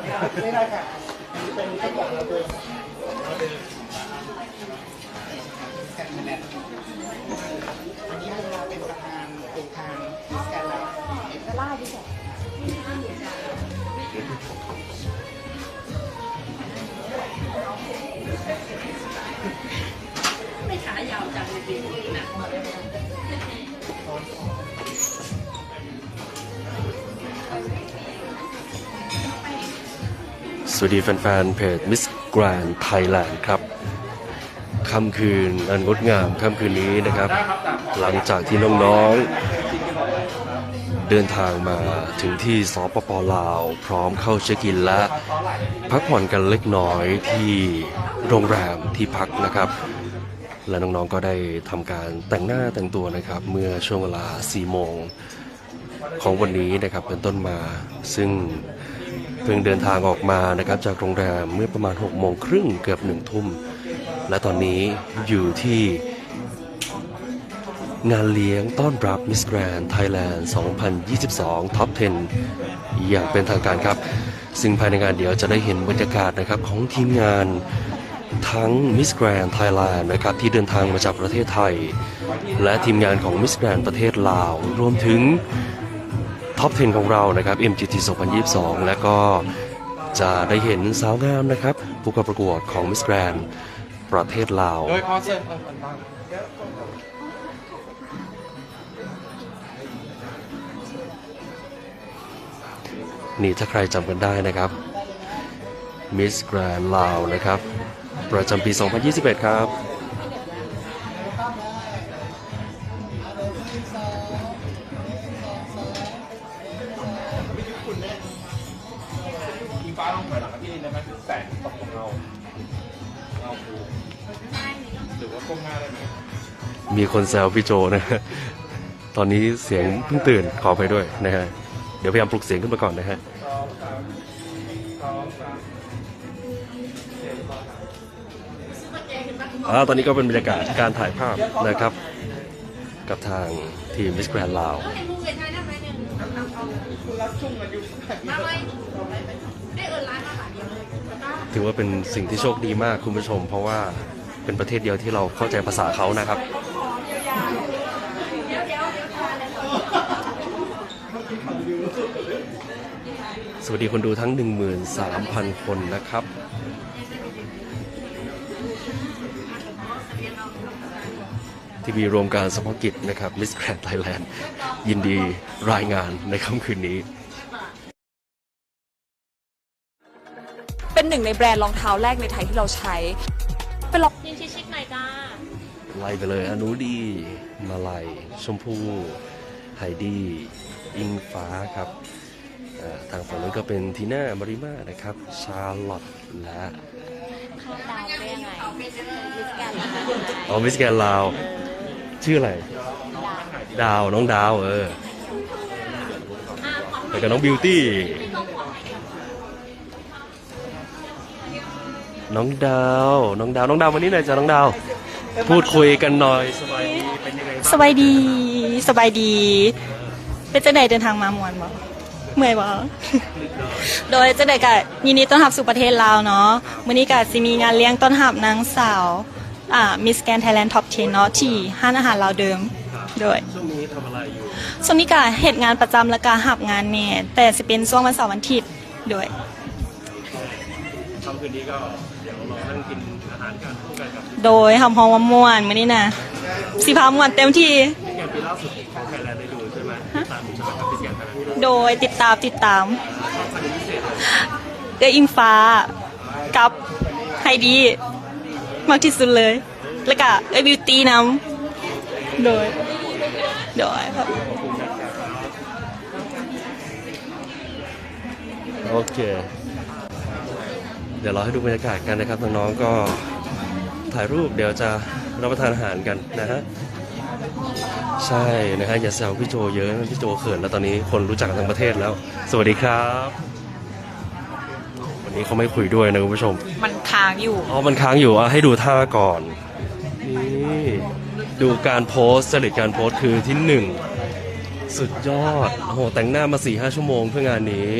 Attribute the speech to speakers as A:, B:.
A: ไม่ได้ค่ะเป็นเจ้าของเราเดิมแคนแนนอันนี้เราเป็นประธานเป็นทางแกันเรา
B: ไม่ขายาวจังเลย
C: วัสดีแฟนๆเพจ Miss Grand Thailand ครับค่ำคืนอันงดงามค่ำคืนนี้นะครับ หลังจากที่น้องๆ เดินทางมาถึงที่สปปลาว พร้อมเข้าเช็คอินและ พักผ่อนกันเล็กน้อยที่โรงแรมที่พักนะครับ และน้องๆก็ได้ทำการแต่งหน้าแต่งตัวนะครับ เมื่อช่วงเวลา 4 โมงของวันนี้นะครับเป็นต้นมาซึ่ง เพิ่งเดินทางออกมานะครับจากโรงแรมเมื่อประมาณ6โมงครึ่งเกือบหนึ่งทุ่ม และตอนนี้อยู่ที่งานเลี้ยงต้อนรับ Miss Grand Thailand 2022 Top 10 อย่างเป็นทางการครับ ซึ่งภายในงานเดี๋ยวจะได้เห็นบรรยากาศนะครับของทีมงานทั้ง Miss Grand Thailand นะครับที่เดินทางมาจากประเทศไทย และทีมงานของ Miss Grand ประเทศลาว รวมถึง ท็อป 10 ของเรานะครับ MGT 2022 และก็จะได้เห็นสาวงามนะครับ ผู้เข้าประกวดของ Miss Grand ประเทศลาว
A: โดยคอเซน
C: นี่ถ้าใครจำกันได้นะครับ Miss Grand ลาวนะครับ ประจำปี 2021 ครับ
D: นได้ไหมแสงตกของเราเงาคูหรือว่าก้มหน้าได้ไหม
C: มีคนแซวพี่โจนะฮะตอนนี้เสียงเพิ่งตื่นขอไปด้วยนะฮะ เดี๋ยวพยายามปลุกเสียงขึ้นมาก่อนนะฮะอ่าตอนนี้ก็เป็นบรรยากาศการถ่ายภาพนะครับ กับทางทีมมิสแกรนลาว
B: แล้วในมุมเวียนไทยได้ไหมหนึ่มาไหม
C: ถือว่าเป็นสิ่งที่โชคดีมากคุณผู้ชม เพราะว่าเป็นประเทศเดียวที่เราเข้าใจภาษาเขานะครับ
B: เดี๋ยวเดี๋ยวเดี๋ยวทานเลย
C: สวัสดีคนดูทั้ง 13,000 คนนะครับทีวีรวมการเฉพาะกิจนะครับมิสแกรนด์ไทยแลนด์ยินดีรายงานในค่ำคืนนี้
E: เป็นหนึ่งในแบรนด์รองเท้าแรกในไทยที่เราใช้ เป็นรอง
B: ยิงชิดๆหน่อยจ้า
C: ไล่ไปเลยอนุดีมาลัยชมพู่ไฮดี้อิงฟ้าครับอ่าทางฝั่งนู้นก็เป็นทีน่ามาริมานะครับ ชาร์ลอตและ
E: ดาวได้ยังไงมิสแกน
C: อ๋อมิสแกนลาว ชื่ออะไร ดาว น้องดาว เออแล้วก็น้องบิวตี้ น้องดาว น้องดาว น้องดาววันนี้หน่อยจ้ะน้องดาว พูดคุยกันหน่อยสบายดีเป็นยังไงบ้าง
F: สบายดี สบายดี เป็นจังไดเดินทางมามวนบ่เมื่อยบ่โดยจังไดกะยินดีต้อนรับสู่ประเทศลาวเนาะมื้อนี้กะสิมีงานเลี้ยงต้อนรับนางสาวอ่ามิสแกนไทยแลนด์ท็อป10เนาะที่ห้านอาหารลาวเดิมโดย
C: ช่วงนี้ทำอะไรอยู่
F: ช่วงนี้กะเฮ็ดงานประจำแล้วก็หับงานแหน่แต่สิเป็นช่วงวันเสาร์วันอาทิตย์โดย
C: ค่ำคืนนี้ก็ เดี๋ยวเรานั่งกินอาหารกันคู่กันกับ
F: โดยหอมหอมว่าม่วนมื้อนี้นะสิพาม่วนเต็มที่
C: พิแกนปีล่าสุดของไทยแลนด์ได้ดูใช่ไหมตามดูใช่ไหมครับพิแกนไทยแลนด์
F: โดยติดตามติดตามเอออิงฟ้า กับไฮดีมากที่สุดเลย แล้วก็เอบิวตี้นำโดย โดยครับ
C: โอเค เดี๋ยวเราให้ดูบรรยากาศกันนะครับน้องๆก็ถ่ายรูปเดี๋ยวจะรับประทานอาหารกันนะฮะใช่นะฮะอย่าแซวพี่โจเยอะนะพี่โจเขินแล้วตอนนี้คนรู้จักกันทั้งประเทศแล้ว สวัสดีครับ วันนี้เขาไม่คุยด้วยนะคุณผู้ชม
E: มันค้างอยู่
C: อ๋อมันค้างอยู่อะให้ดูท่าก่อนนี่ดูการโพสต์จริตการโพสต์คือที่หนึ่งสุดยอดโอ้โหแต่งหน้ามาสี่ห้าชั่วโมงเพื่องานนี้